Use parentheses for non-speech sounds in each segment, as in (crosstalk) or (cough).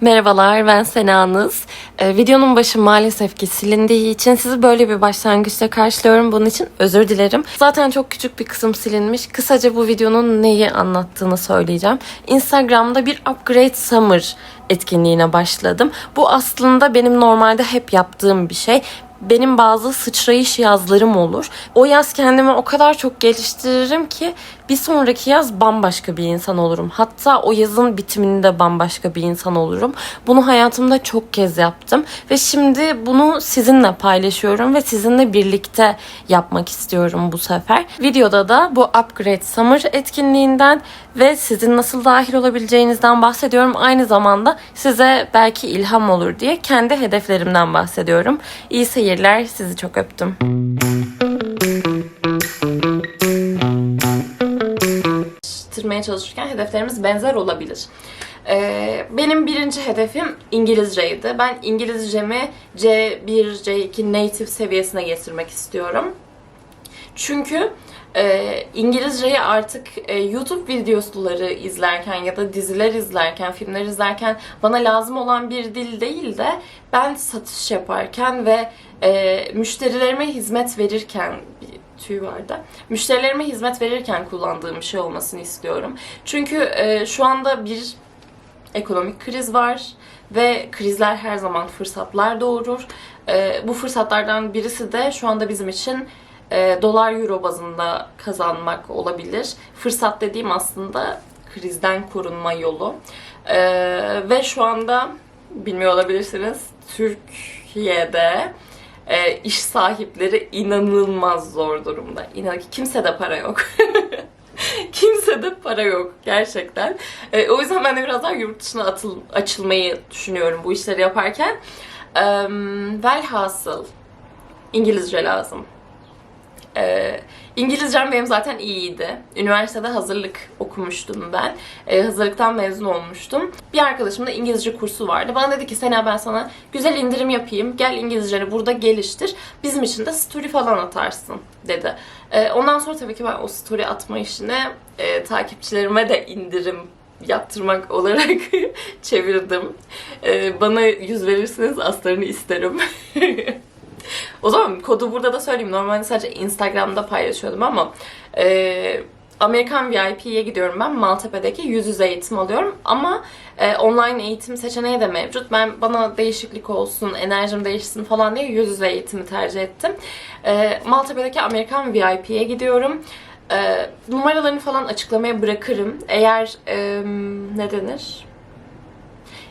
Merhabalar ben Sena'nız. Ee, videonun başı maalesef ki silindiği için sizi böyle bir başlangıçta karşılıyorum. Bunun için özür dilerim. Zaten çok küçük bir kısım silinmiş. Kısaca bu videonun neyi anlattığını söyleyeceğim. Instagram'da bir Upgrade Summer etkinliğine başladım. Bu aslında benim normalde hep yaptığım bir şey benim bazı sıçrayış yazlarım olur. O yaz kendimi o kadar çok geliştiririm ki bir sonraki yaz bambaşka bir insan olurum. Hatta o yazın bitiminde bambaşka bir insan olurum. Bunu hayatımda çok kez yaptım ve şimdi bunu sizinle paylaşıyorum ve sizinle birlikte yapmak istiyorum bu sefer. Videoda da bu Upgrade Summer etkinliğinden ve sizin nasıl dahil olabileceğinizden bahsediyorum. Aynı zamanda size belki ilham olur diye kendi hedeflerimden bahsediyorum. İyi seyirler. Sizi çok öptüm. Geliştirmeye çalışırken hedeflerimiz benzer olabilir. Ee, benim birinci hedefim İngilizceydi. Ben İngilizcemi C1, C2 native seviyesine getirmek istiyorum. Çünkü e, İngilizceyi artık e, YouTube videoları izlerken ya da diziler izlerken, filmler izlerken bana lazım olan bir dil değil de ben satış yaparken ve e, müşterilerime hizmet verirken tüy vardı. Müşterilerime hizmet verirken kullandığım şey olmasını istiyorum. Çünkü e, şu anda bir ekonomik kriz var ve krizler her zaman fırsatlar doğurur. E, bu fırsatlardan birisi de şu anda bizim için e, dolar euro bazında kazanmak olabilir. Fırsat dediğim aslında krizden korunma yolu. E, ve şu anda bilmiyor olabilirsiniz Türkiye'de e, iş sahipleri inanılmaz zor durumda. İnan ki kimsede para yok. (laughs) Kimsede para yok gerçekten. E, o yüzden ben de biraz daha yurt dışına atıl, açılmayı düşünüyorum bu işleri yaparken. E, velhasıl İngilizce lazım. Ee, İngilizcem benim zaten iyiydi. Üniversitede hazırlık okumuştum ben. Ee, hazırlıktan mezun olmuştum. Bir arkadaşımda İngilizce kursu vardı. Bana dedi ki Sena ben sana güzel indirim yapayım. Gel İngilizceni burada geliştir. Bizim için de story falan atarsın dedi. Ee, ondan sonra tabii ki ben o story atma işine e, takipçilerime de indirim yaptırmak (laughs) olarak çevirdim. Ee, bana yüz verirseniz aslarını isterim. (laughs) (laughs) O zaman kodu burada da söyleyeyim. Normalde sadece Instagram'da paylaşıyordum ama e, Amerikan VIP'ye gidiyorum ben. Maltepe'deki yüz yüze eğitim alıyorum. Ama e, online eğitim seçeneği de mevcut. Ben bana değişiklik olsun, enerjim değişsin falan diye yüz yüze eğitimi tercih ettim. E, Maltepe'deki Amerikan VIP'ye gidiyorum. E, numaralarını falan açıklamaya bırakırım. Eğer e, ne denir?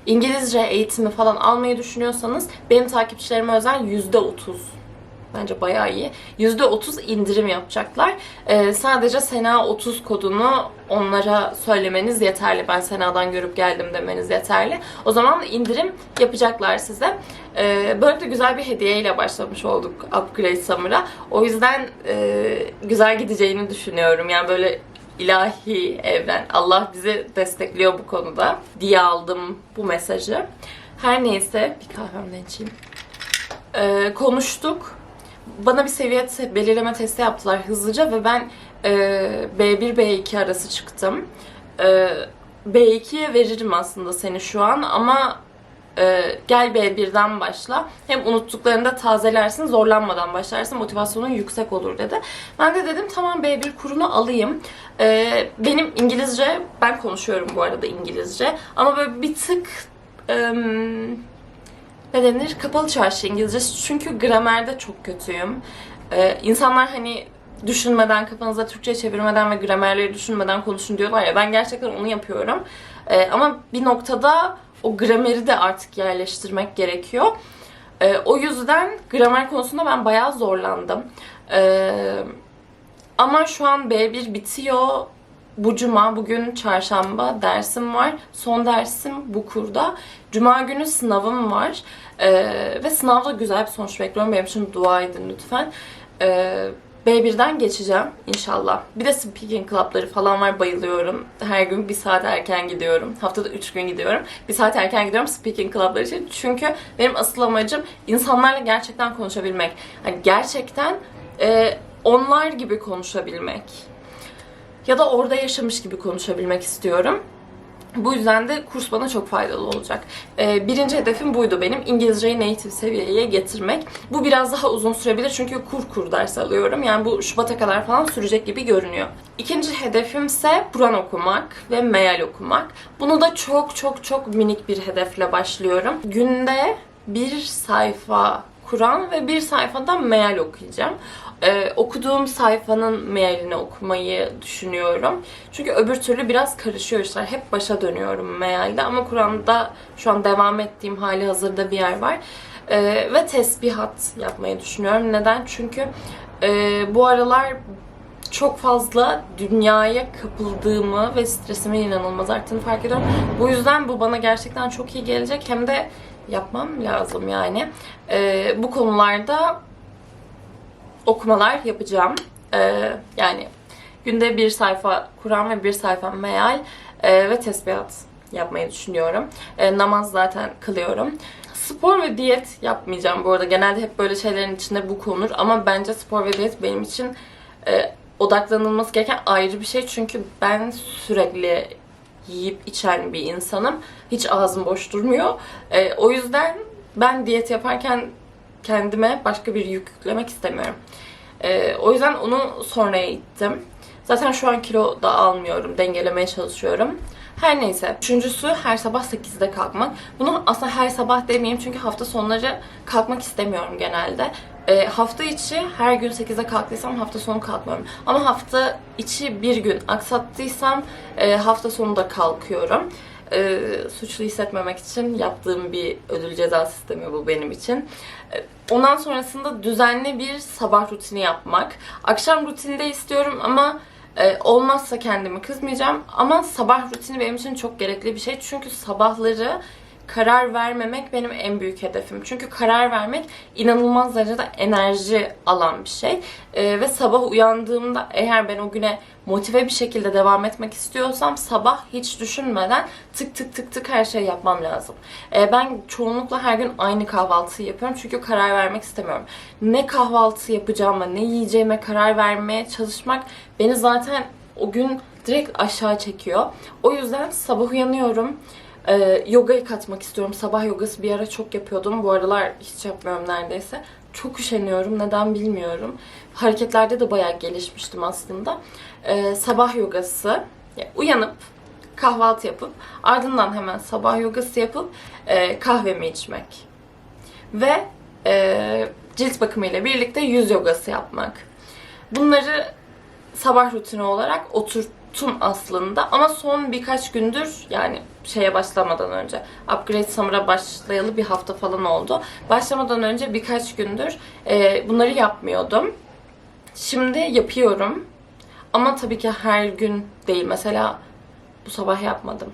İngilizce eğitimi falan almayı düşünüyorsanız benim takipçilerime özel %30 bence bayağı iyi. %30 indirim yapacaklar. Ee, sadece Sena 30 kodunu onlara söylemeniz yeterli. Ben Sena'dan görüp geldim demeniz yeterli. O zaman indirim yapacaklar size. Ee, böyle de güzel bir hediyeyle başlamış olduk Upgrade Summer'a. O yüzden e, güzel gideceğini düşünüyorum. Yani böyle ilahi evren, Allah bizi destekliyor bu konuda diye aldım bu mesajı. Her neyse bir kahvemden içeyim. Ee, konuştuk. Bana bir seviye belirleme testi yaptılar hızlıca ve ben e, B1 B2 arası çıktım. E, B2'ye veririm aslında seni şu an ama e, gel B1'den başla. Hem unuttuklarını da tazelersin, zorlanmadan başlarsın, motivasyonun yüksek olur dedi. Ben de dedim tamam B1 kurunu alayım. E, benim İngilizce, ben konuşuyorum bu arada İngilizce ama böyle bir tık e, ne denir? Kapalı çarşı İngilizcesi. Çünkü gramerde çok kötüyüm. E, insanlar hani düşünmeden, kafanıza Türkçe çevirmeden ve gramerleri düşünmeden konuşun diyorlar ya. Ben gerçekten onu yapıyorum. E, ama bir noktada o grameri de artık yerleştirmek gerekiyor. E, o yüzden gramer konusunda ben bayağı zorlandım. E, ama şu an B1 bitiyor. Bu cuma, bugün çarşamba dersim var. Son dersim bu kurda. Cuma günü sınavım var. E, ve sınavda güzel bir sonuç bekliyorum. Benim için dua edin lütfen. E, B1'den geçeceğim inşallah. Bir de speaking club'ları falan var bayılıyorum. Her gün bir saat erken gidiyorum. Haftada 3 gün gidiyorum. Bir saat erken gidiyorum speaking club'ları için. Çünkü benim asıl amacım insanlarla gerçekten konuşabilmek. Hani gerçekten e, onlar gibi konuşabilmek. Ya da orada yaşamış gibi konuşabilmek istiyorum. Bu yüzden de kurs bana çok faydalı olacak. Ee, birinci hedefim buydu benim. İngilizceyi native seviyeye getirmek. Bu biraz daha uzun sürebilir çünkü kur kur ders alıyorum. Yani bu Şubat'a kadar falan sürecek gibi görünüyor. İkinci hedefim ise Kur'an okumak ve meal okumak. Bunu da çok çok çok minik bir hedefle başlıyorum. Günde bir sayfa Kur'an ve bir sayfadan meal okuyacağım. Ee, okuduğum sayfanın mealini okumayı düşünüyorum. Çünkü öbür türlü biraz karışıyor işler. Hep başa dönüyorum mealde ama Kur'an'da şu an devam ettiğim hali hazırda bir yer var. Ee, ve tesbihat yapmayı düşünüyorum. Neden? Çünkü e, bu aralar çok fazla dünyaya kapıldığımı ve stresimin inanılmaz arttığını fark ediyorum. Bu yüzden bu bana gerçekten çok iyi gelecek. Hem de yapmam lazım yani. Ee, bu konularda okumalar yapacağım. Ee, yani günde bir sayfa Kur'an ve bir sayfa meal e, ve tesbihat yapmayı düşünüyorum. E, namaz zaten kılıyorum. Spor ve diyet yapmayacağım bu arada. Genelde hep böyle şeylerin içinde bu konur ama bence spor ve diyet benim için e, odaklanılması gereken ayrı bir şey. Çünkü ben sürekli yiyip içen bir insanım. Hiç ağzım boş durmuyor. E, o yüzden ben diyet yaparken kendime başka bir yük yüklemek istemiyorum. E, o yüzden onu sonraya ittim. Zaten şu an kilo da almıyorum. Dengelemeye çalışıyorum. Her neyse. Üçüncüsü her sabah 8'de kalkmak. Bunu aslında her sabah demeyeyim çünkü hafta sonları kalkmak istemiyorum genelde. E, hafta içi her gün 8'de kalktıysam hafta sonu kalkmıyorum. Ama hafta içi bir gün aksattıysam e, hafta sonu da kalkıyorum. E, suçlu hissetmemek için yaptığım bir ödül ceza sistemi bu benim için. E, ondan sonrasında düzenli bir sabah rutini yapmak. Akşam rutini de istiyorum ama ee, olmazsa kendimi kızmayacağım. Ama sabah rutini benim için çok gerekli bir şey. Çünkü sabahları karar vermemek benim en büyük hedefim. Çünkü karar vermek inanılmaz derecede enerji alan bir şey. Ee, ve sabah uyandığımda eğer ben o güne motive bir şekilde devam etmek istiyorsam sabah hiç düşünmeden tık tık tık tık her şeyi yapmam lazım. Ee, ben çoğunlukla her gün aynı kahvaltıyı yapıyorum çünkü karar vermek istemiyorum. Ne kahvaltı yapacağıma, ne yiyeceğime karar vermeye çalışmak beni zaten o gün direkt aşağı çekiyor. O yüzden sabah uyanıyorum. Ee, yogayı katmak istiyorum. Sabah yogası bir ara çok yapıyordum. Bu aralar hiç yapmıyorum neredeyse. Çok üşeniyorum. Neden bilmiyorum. Hareketlerde de bayağı gelişmiştim aslında. Ee, sabah yogası. Yani uyanıp kahvaltı yapıp ardından hemen sabah yogası yapıp e, kahvemi içmek. Ve e, cilt bakımıyla birlikte yüz yogası yapmak. Bunları sabah rutini olarak oturttum aslında ama son birkaç gündür yani şeye başlamadan önce Upgrade Summer'a başlayalı bir hafta falan oldu. Başlamadan önce birkaç gündür e, bunları yapmıyordum. Şimdi yapıyorum. Ama tabii ki her gün değil. Mesela bu sabah yapmadım.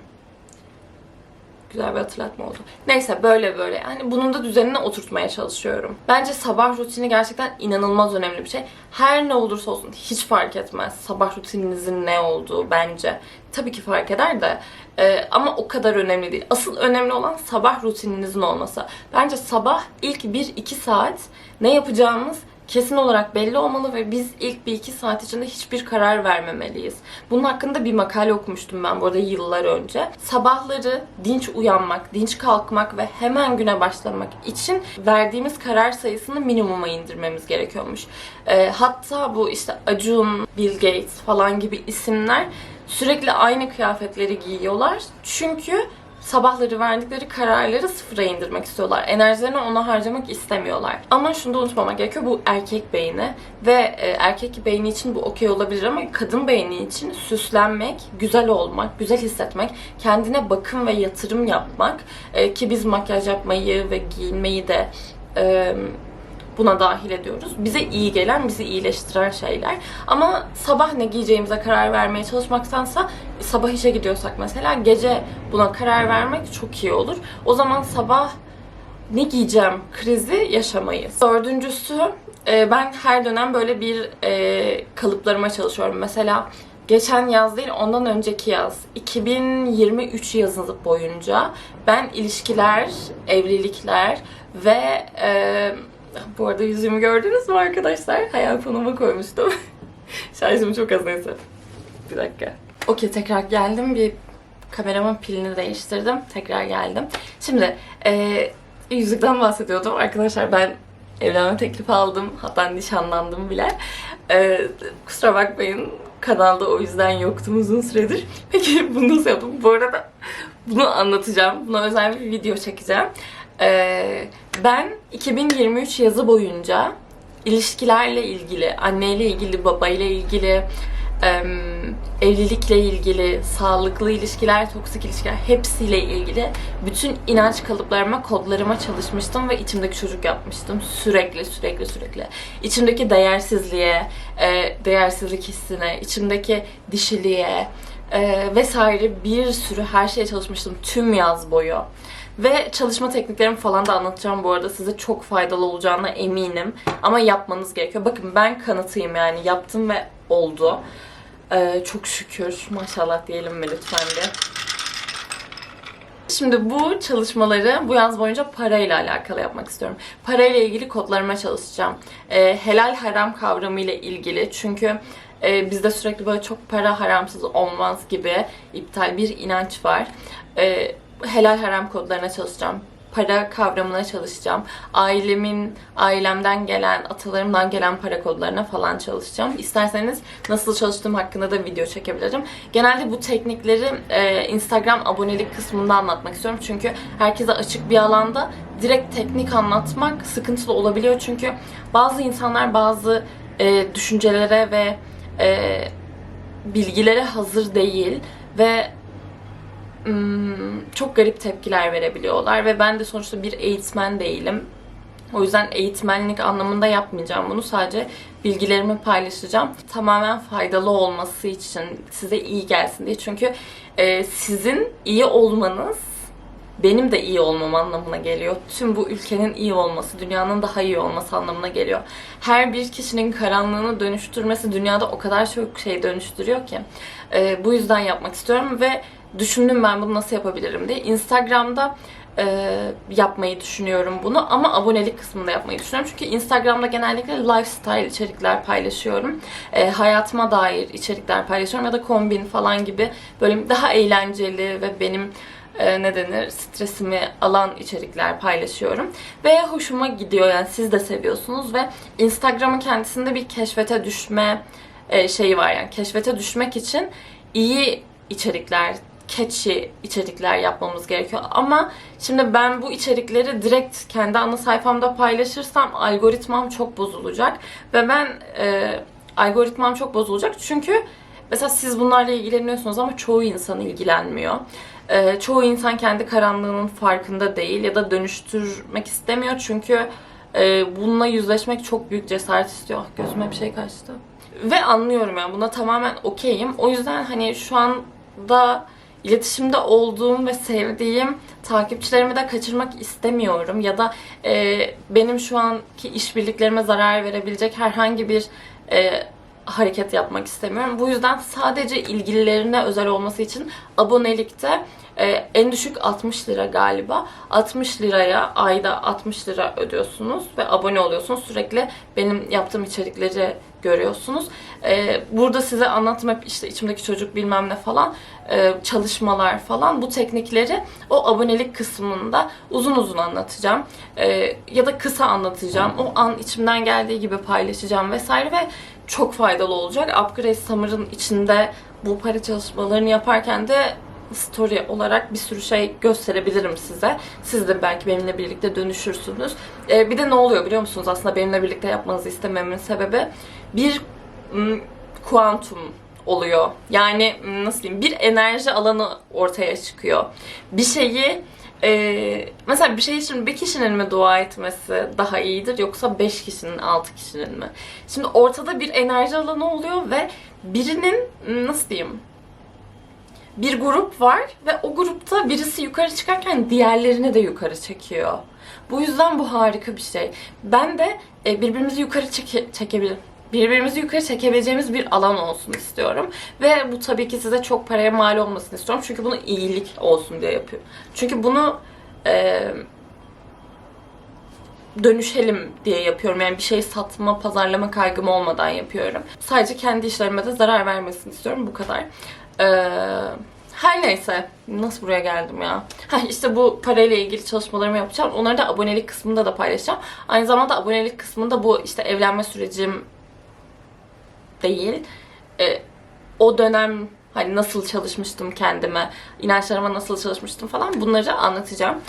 Güzel bir hatırlatma oldu. Neyse böyle böyle. Yani bunun da düzenine oturtmaya çalışıyorum. Bence sabah rutini gerçekten inanılmaz önemli bir şey. Her ne olursa olsun hiç fark etmez. Sabah rutininizin ne olduğu bence. Tabii ki fark eder de. Ee, ama o kadar önemli değil. Asıl önemli olan sabah rutininizin olması. Bence sabah ilk 1-2 saat ne yapacağımız kesin olarak belli olmalı ve biz ilk bir iki saat içinde hiçbir karar vermemeliyiz. Bunun hakkında bir makale okumuştum ben burada yıllar önce. Sabahları dinç uyanmak, dinç kalkmak ve hemen güne başlamak için verdiğimiz karar sayısını minimuma indirmemiz gerekiyormuş. Ee, hatta bu işte Acun, Bill Gates falan gibi isimler sürekli aynı kıyafetleri giyiyorlar. Çünkü sabahları verdikleri kararları sıfıra indirmek istiyorlar. Enerjilerini ona harcamak istemiyorlar. Ama şunu da unutmamak gerekiyor. Bu erkek beyni ve e, erkek beyni için bu okey olabilir ama kadın beyni için süslenmek, güzel olmak, güzel hissetmek, kendine bakım ve yatırım yapmak e, ki biz makyaj yapmayı ve giyinmeyi de e, buna dahil ediyoruz. Bize iyi gelen, bizi iyileştiren şeyler. Ama sabah ne giyeceğimize karar vermeye çalışmaktansa sabah işe gidiyorsak mesela gece buna karar vermek çok iyi olur. O zaman sabah ne giyeceğim krizi yaşamayız. Dördüncüsü e, ben her dönem böyle bir e, kalıplarıma çalışıyorum. Mesela geçen yaz değil ondan önceki yaz 2023 yazı boyunca ben ilişkiler, evlilikler ve e, bu arada yüzümü gördünüz mü arkadaşlar? Hayal fonuma koymuştum. (laughs) Şarjım çok az neyse. Bir dakika. Okey tekrar geldim. Bir kameramın pilini değiştirdim. Tekrar geldim. Şimdi e, yüzükten bahsediyordum. Arkadaşlar ben evlenme teklifi aldım. Hatta nişanlandım bile. E, kusura bakmayın. Kanalda o yüzden yoktum uzun süredir. (laughs) Peki bunu nasıl yaptım? Bu arada bunu anlatacağım. Buna özel bir video çekeceğim. E, ben 2023 yazı boyunca ilişkilerle ilgili, anneyle ilgili, babayla ilgili, evlilikle ilgili, sağlıklı ilişkiler, toksik ilişkiler hepsiyle ilgili bütün inanç kalıplarıma, kodlarıma çalışmıştım ve içimdeki çocuk yapmıştım. Sürekli, sürekli, sürekli. İçimdeki değersizliğe, e, değersizlik hissine, içimdeki dişiliğe e, vesaire bir sürü her şeye çalışmıştım tüm yaz boyu. Ve çalışma tekniklerimi falan da anlatacağım bu arada. Size çok faydalı olacağına eminim. Ama yapmanız gerekiyor. Bakın ben kanıtıyım yani. Yaptım ve oldu. Ee, çok şükür. Maşallah diyelim mi lütfen de. Şimdi bu çalışmaları bu yaz boyunca parayla alakalı yapmak istiyorum. Parayla ilgili kodlarıma çalışacağım. Ee, helal haram kavramı ile ilgili. Çünkü e, bizde sürekli böyle çok para haramsız olmaz gibi iptal bir inanç var. Ee, helal haram kodlarına çalışacağım. Para kavramına çalışacağım. Ailemin, ailemden gelen, atalarımdan gelen para kodlarına falan çalışacağım. İsterseniz nasıl çalıştığım hakkında da video çekebilirim. Genelde bu teknikleri e, Instagram abonelik kısmında anlatmak istiyorum. Çünkü herkese açık bir alanda direkt teknik anlatmak sıkıntılı olabiliyor. Çünkü bazı insanlar bazı e, düşüncelere ve e, bilgilere hazır değil ve çok garip tepkiler verebiliyorlar ve ben de sonuçta bir eğitmen değilim. O yüzden eğitmenlik anlamında yapmayacağım bunu. Sadece bilgilerimi paylaşacağım. Tamamen faydalı olması için, size iyi gelsin diye. Çünkü e, sizin iyi olmanız benim de iyi olmam anlamına geliyor. Tüm bu ülkenin iyi olması, dünyanın daha iyi olması anlamına geliyor. Her bir kişinin karanlığını dönüştürmesi dünyada o kadar çok şey dönüştürüyor ki. E, bu yüzden yapmak istiyorum ve düşündüm ben bunu nasıl yapabilirim diye. Instagram'da e, yapmayı düşünüyorum bunu ama abonelik kısmında yapmayı düşünüyorum. Çünkü Instagram'da genellikle lifestyle içerikler paylaşıyorum. E, hayatıma dair içerikler paylaşıyorum ya da kombin falan gibi böyle daha eğlenceli ve benim e, ne denir stresimi alan içerikler paylaşıyorum. Ve hoşuma gidiyor yani siz de seviyorsunuz ve Instagram'ın kendisinde bir keşfete düşme e, şeyi var yani keşfete düşmek için iyi içerikler, catchy içerikler yapmamız gerekiyor. Ama şimdi ben bu içerikleri direkt kendi ana sayfamda paylaşırsam algoritmam çok bozulacak. Ve ben e, algoritmam çok bozulacak çünkü mesela siz bunlarla ilgileniyorsunuz ama çoğu insan ilgilenmiyor. E, çoğu insan kendi karanlığının farkında değil ya da dönüştürmek istemiyor çünkü e, bununla yüzleşmek çok büyük cesaret istiyor. Ah, gözüme bir şey kaçtı. Ve anlıyorum yani buna tamamen okeyim. O yüzden hani şu anda iletişimde olduğum ve sevdiğim takipçilerimi de kaçırmak istemiyorum. Ya da e, benim şu anki işbirliklerime zarar verebilecek herhangi bir e, hareket yapmak istemiyorum. Bu yüzden sadece ilgililerine özel olması için abonelikte e, en düşük 60 lira galiba. 60 liraya ayda 60 lira ödüyorsunuz ve abone oluyorsunuz. Sürekli benim yaptığım içerikleri görüyorsunuz. E, burada size anlattım hep işte içimdeki çocuk bilmem ne falan e, çalışmalar falan bu teknikleri o abonelik kısmında uzun uzun anlatacağım. E, ya da kısa anlatacağım. O an içimden geldiği gibi paylaşacağım vesaire ve çok faydalı olacak. Upgrade Summer'ın içinde bu para çalışmalarını yaparken de story olarak bir sürü şey gösterebilirim size. Siz de belki benimle birlikte dönüşürsünüz. Ee, bir de ne oluyor biliyor musunuz? Aslında benimle birlikte yapmanızı istememin sebebi bir kuantum oluyor. Yani nasıl diyeyim bir enerji alanı ortaya çıkıyor. Bir şeyi e, mesela bir şey için bir kişinin mi dua etmesi daha iyidir yoksa beş kişinin, altı kişinin mi? Şimdi ortada bir enerji alanı oluyor ve birinin nasıl diyeyim bir grup var ve o grupta birisi yukarı çıkarken diğerlerini de yukarı çekiyor. Bu yüzden bu harika bir şey. Ben de e, birbirimizi yukarı çeke, çekebilir birbirimizi yukarı çekebileceğimiz bir alan olsun istiyorum. Ve bu tabii ki size çok paraya mal olmasını istiyorum. Çünkü bunu iyilik olsun diye yapıyorum. Çünkü bunu e, dönüşelim diye yapıyorum. Yani bir şey satma, pazarlama kaygım olmadan yapıyorum. Sadece kendi işlerime de zarar vermesini istiyorum. Bu kadar. Eee Her neyse. Nasıl buraya geldim ya? Ha işte bu parayla ilgili çalışmalarımı yapacağım. Onları da abonelik kısmında da paylaşacağım. Aynı zamanda abonelik kısmında bu işte evlenme sürecim değil. E, o dönem hani nasıl çalışmıştım kendime, inançlarıma nasıl çalışmıştım falan bunları anlatacağım.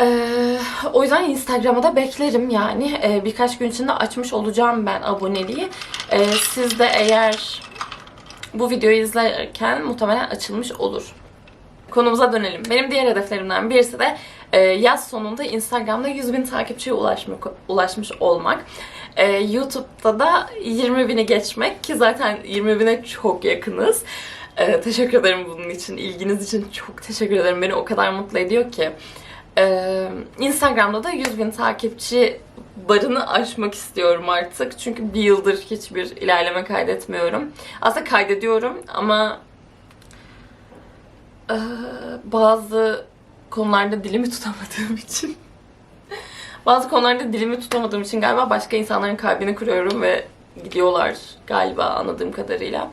Ee, o yüzden Instagram'a da beklerim yani. Ee, birkaç gün içinde açmış olacağım ben aboneliği. Ee, siz de eğer bu videoyu izlerken muhtemelen açılmış olur. Konumuza dönelim. Benim diğer hedeflerimden birisi de e, yaz sonunda Instagram'da 100 bin takipçiye ulaşmak, ulaşmış olmak. E, YouTube'da da 20 bini geçmek ki zaten 20 bine çok yakınız. E, teşekkür ederim bunun için, ilginiz için çok teşekkür ederim. Beni o kadar mutlu ediyor ki. E, Instagram'da da 100 bin takipçi barını aşmak istiyorum artık. Çünkü bir yıldır hiçbir ilerleme kaydetmiyorum. Aslında kaydediyorum ama ee, bazı konularda dilimi tutamadığım için (laughs) bazı konularda dilimi tutamadığım için galiba başka insanların kalbini kırıyorum ve gidiyorlar galiba anladığım kadarıyla.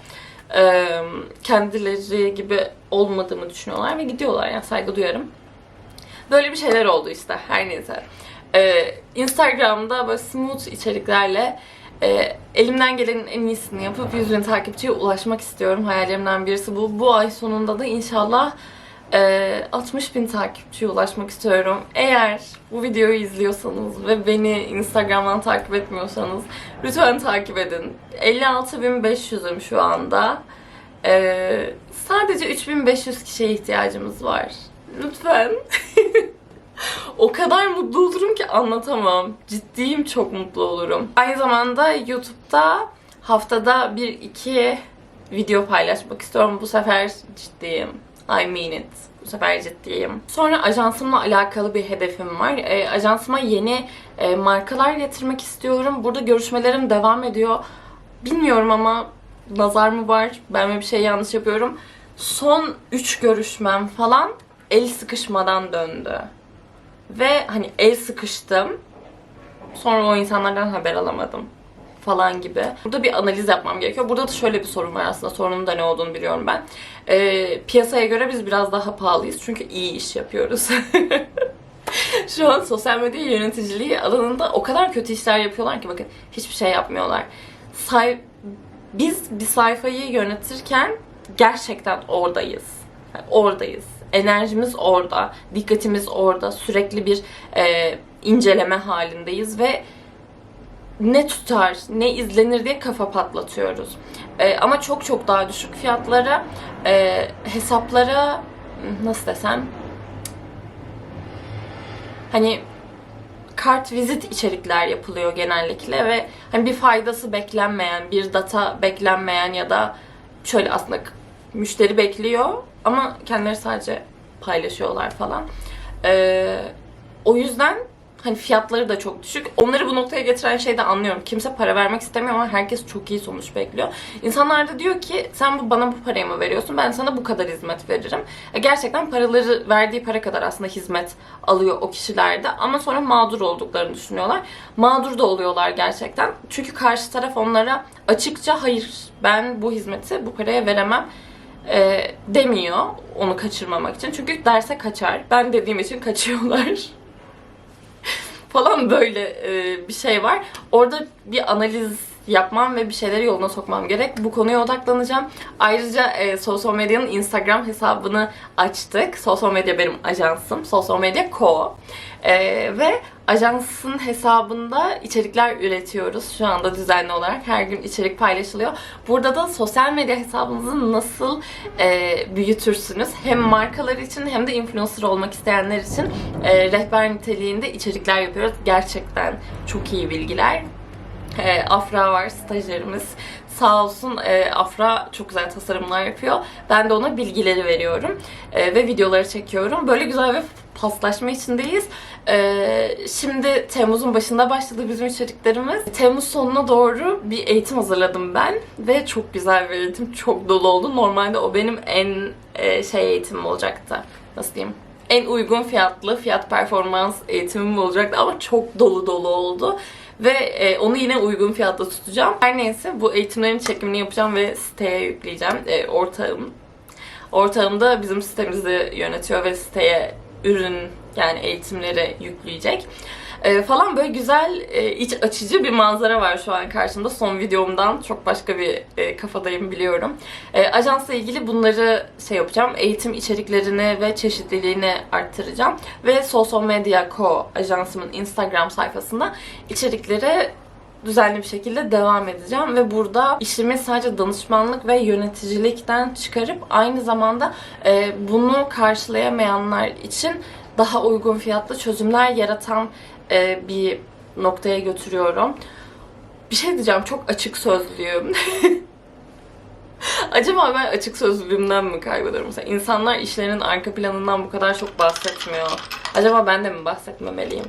Ee, kendileri gibi olmadığımı düşünüyorlar ve gidiyorlar yani saygı duyarım. Böyle bir şeyler oldu işte her neyse. Ee, Instagram'da böyle smooth içeriklerle e, elimden gelenin en iyisini yapıp 100 bin takipçiye ulaşmak istiyorum. Hayallerimden birisi bu. Bu ay sonunda da inşallah e, 60 bin takipçiye ulaşmak istiyorum. Eğer bu videoyu izliyorsanız ve beni Instagram'dan takip etmiyorsanız lütfen takip edin. 56.500'üm şu anda. E, sadece 3500 kişiye ihtiyacımız var. Lütfen. (laughs) o kadar mutlu olurum ki anlatamam. Ciddiyim çok mutlu olurum. Aynı zamanda YouTube'da haftada bir iki video paylaşmak istiyorum. Bu sefer ciddiyim. I mean it. Bu sefer ciddiyim. Sonra ajansımla alakalı bir hedefim var. E, ajansıma yeni e, markalar getirmek istiyorum. Burada görüşmelerim devam ediyor. Bilmiyorum ama nazar mı var? Ben mi bir şey yanlış yapıyorum? Son 3 görüşmem falan el sıkışmadan döndü. Ve hani el sıkıştım. Sonra o insanlardan haber alamadım falan gibi. Burada bir analiz yapmam gerekiyor. Burada da şöyle bir sorun var aslında. Sorunun da ne olduğunu biliyorum ben. Ee, piyasaya göre biz biraz daha pahalıyız. Çünkü iyi iş yapıyoruz. (laughs) Şu an sosyal medya yöneticiliği alanında o kadar kötü işler yapıyorlar ki bakın hiçbir şey yapmıyorlar. Say biz bir sayfayı yönetirken gerçekten oradayız. Yani oradayız enerjimiz orada, dikkatimiz orada, sürekli bir e, inceleme halindeyiz ve ne tutar, ne izlenir diye kafa patlatıyoruz. E, ama çok çok daha düşük fiyatlara, e, hesaplara nasıl desem? Hani kart vizit içerikler yapılıyor genellikle ve hani bir faydası beklenmeyen, bir data beklenmeyen ya da şöyle aslında müşteri bekliyor ama kendileri sadece paylaşıyorlar falan. Ee, o yüzden hani fiyatları da çok düşük. Onları bu noktaya getiren şeyi de anlıyorum. Kimse para vermek istemiyor ama herkes çok iyi sonuç bekliyor. İnsanlar da diyor ki sen bu, bana bu parayı mı veriyorsun? Ben sana bu kadar hizmet veririm. E, gerçekten paraları verdiği para kadar aslında hizmet alıyor o kişilerde ama sonra mağdur olduklarını düşünüyorlar. Mağdur da oluyorlar gerçekten. Çünkü karşı taraf onlara açıkça hayır ben bu hizmeti bu paraya veremem e, demiyor onu kaçırmamak için. Çünkü derse kaçar. Ben dediğim için kaçıyorlar. (laughs) falan böyle e, bir şey var. Orada bir analiz yapmam ve bir şeyleri yoluna sokmam gerek. Bu konuya odaklanacağım. Ayrıca e, Sosyal Medya'nın Instagram hesabını açtık. Sosyal Medya benim ajansım. Sosyal Medya Co. E, ve ajansın hesabında içerikler üretiyoruz. Şu anda düzenli olarak her gün içerik paylaşılıyor. Burada da sosyal medya hesabınızı nasıl e, büyütürsünüz? Hem markalar için hem de influencer olmak isteyenler için e, rehber niteliğinde içerikler yapıyoruz. Gerçekten çok iyi bilgiler. E, Afra var stajyerimiz. Sağ olsun e, Afra çok güzel tasarımlar yapıyor. Ben de ona bilgileri veriyorum. E, ve videoları çekiyorum. Böyle güzel bir paslaşma içindeyiz. E, şimdi Temmuz'un başında başladı bizim içeriklerimiz. Temmuz sonuna doğru bir eğitim hazırladım ben. Ve çok güzel bir eğitim. Çok dolu oldu. Normalde o benim en e, şey eğitimim olacaktı. Nasıl diyeyim? en uygun fiyatlı fiyat performans eğitimim olacaktı ama çok dolu dolu oldu. Ve e, onu yine uygun fiyatla tutacağım. Her neyse bu eğitimlerin çekimini yapacağım ve siteye yükleyeceğim. E, ortağım Ortağım da bizim sitemizi yönetiyor ve siteye ürün yani eğitimleri yükleyecek. Ee, falan böyle güzel, e, iç açıcı bir manzara var şu an karşımda. Son videomdan çok başka bir e, kafadayım biliyorum. E, ajansla ilgili bunları şey yapacağım. Eğitim içeriklerini ve çeşitliliğini arttıracağım. Ve Social Media Co. ajansımın Instagram sayfasında içerikleri düzenli bir şekilde devam edeceğim ve burada işimi sadece danışmanlık ve yöneticilikten çıkarıp aynı zamanda e, bunu karşılayamayanlar için daha uygun fiyatlı çözümler yaratan e, bir noktaya götürüyorum. Bir şey diyeceğim çok açık sözlüyüm. (laughs) Acaba ben açık sözlülüğümden mi kaybediyorum? Mesela insanlar işlerinin arka planından bu kadar çok bahsetmiyor. Acaba ben de mi bahsetmemeliyim?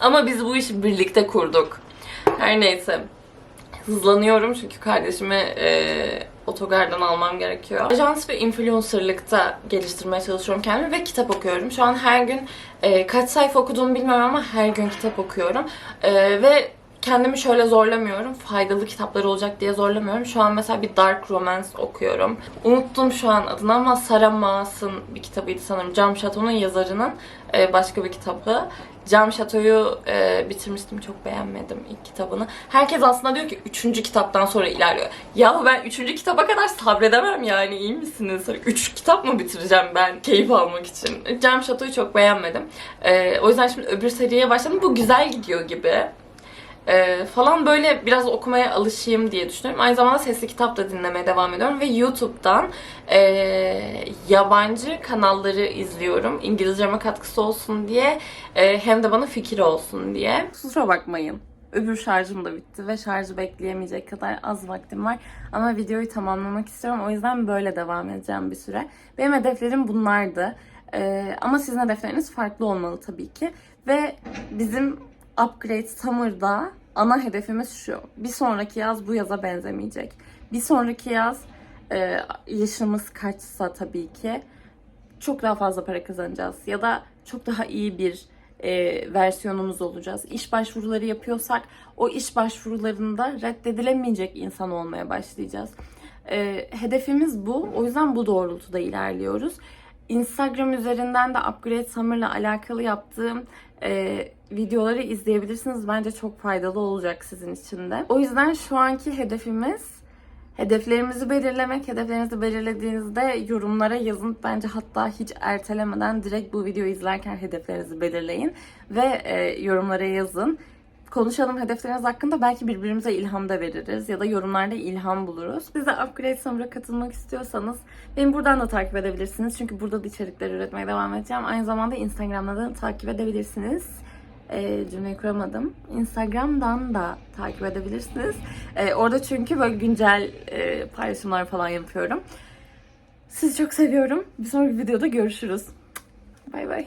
Ama biz bu işi birlikte kurduk. Her neyse. Hızlanıyorum çünkü kardeşimi e, otogardan almam gerekiyor. Ajans ve influencerlıkta geliştirmeye çalışıyorum kendimi ve kitap okuyorum. Şu an her gün e, kaç sayfa okuduğumu bilmiyorum ama her gün kitap okuyorum. E, ve kendimi şöyle zorlamıyorum. Faydalı kitaplar olacak diye zorlamıyorum. Şu an mesela bir dark romance okuyorum. Unuttum şu an adını ama Sarah Maas'ın bir kitabıydı sanırım. Cam Şato'nun yazarının e, başka bir kitabı. Cam Şato'yu e, bitirmiştim. Çok beğenmedim ilk kitabını. Herkes aslında diyor ki üçüncü kitaptan sonra ilerliyor. Ya ben üçüncü kitaba kadar sabredemem yani. iyi misiniz? Üç kitap mı bitireceğim ben keyif almak için? Cam Şato'yu çok beğenmedim. E, o yüzden şimdi öbür seriye başladım. Bu güzel gidiyor gibi. Ee, falan böyle biraz okumaya alışayım diye düşünüyorum. Aynı zamanda sesli kitap da dinlemeye devam ediyorum ve YouTube'dan e, yabancı kanalları izliyorum. İngilizceme katkısı olsun diye e, hem de bana fikir olsun diye. Kusura bakmayın. Öbür şarjım da bitti ve şarjı bekleyemeyecek kadar az vaktim var. Ama videoyu tamamlamak istiyorum. O yüzden böyle devam edeceğim bir süre. Benim hedeflerim bunlardı. Ee, ama sizin hedefleriniz farklı olmalı tabii ki. Ve bizim Upgrade Summer'da ana hedefimiz şu. Bir sonraki yaz bu yaza benzemeyecek. Bir sonraki yaz e, yaşımız kaçsa tabii ki çok daha fazla para kazanacağız. Ya da çok daha iyi bir e, versiyonumuz olacağız. İş başvuruları yapıyorsak o iş başvurularında reddedilemeyecek insan olmaya başlayacağız. E, hedefimiz bu. O yüzden bu doğrultuda ilerliyoruz. Instagram üzerinden de Upgrade Summer'la alakalı yaptığım e, videoları izleyebilirsiniz. Bence çok faydalı olacak sizin için de. O yüzden şu anki hedefimiz hedeflerimizi belirlemek. Hedeflerinizi belirlediğinizde yorumlara yazın. Bence hatta hiç ertelemeden direkt bu videoyu izlerken hedeflerinizi belirleyin ve e, yorumlara yazın. Konuşalım hedefleriniz hakkında belki birbirimize ilham da veririz ya da yorumlarda ilham buluruz. Siz de Upgrade Summer'a katılmak istiyorsanız beni buradan da takip edebilirsiniz. Çünkü burada da içerikler üretmeye devam edeceğim. Aynı zamanda Instagram'da da takip edebilirsiniz. E, cümleyi kuramadım. Instagram'dan da takip edebilirsiniz. E, orada çünkü böyle güncel e, paylaşımlar falan yapıyorum. Sizi çok seviyorum. Bir sonraki videoda görüşürüz. Bay bay.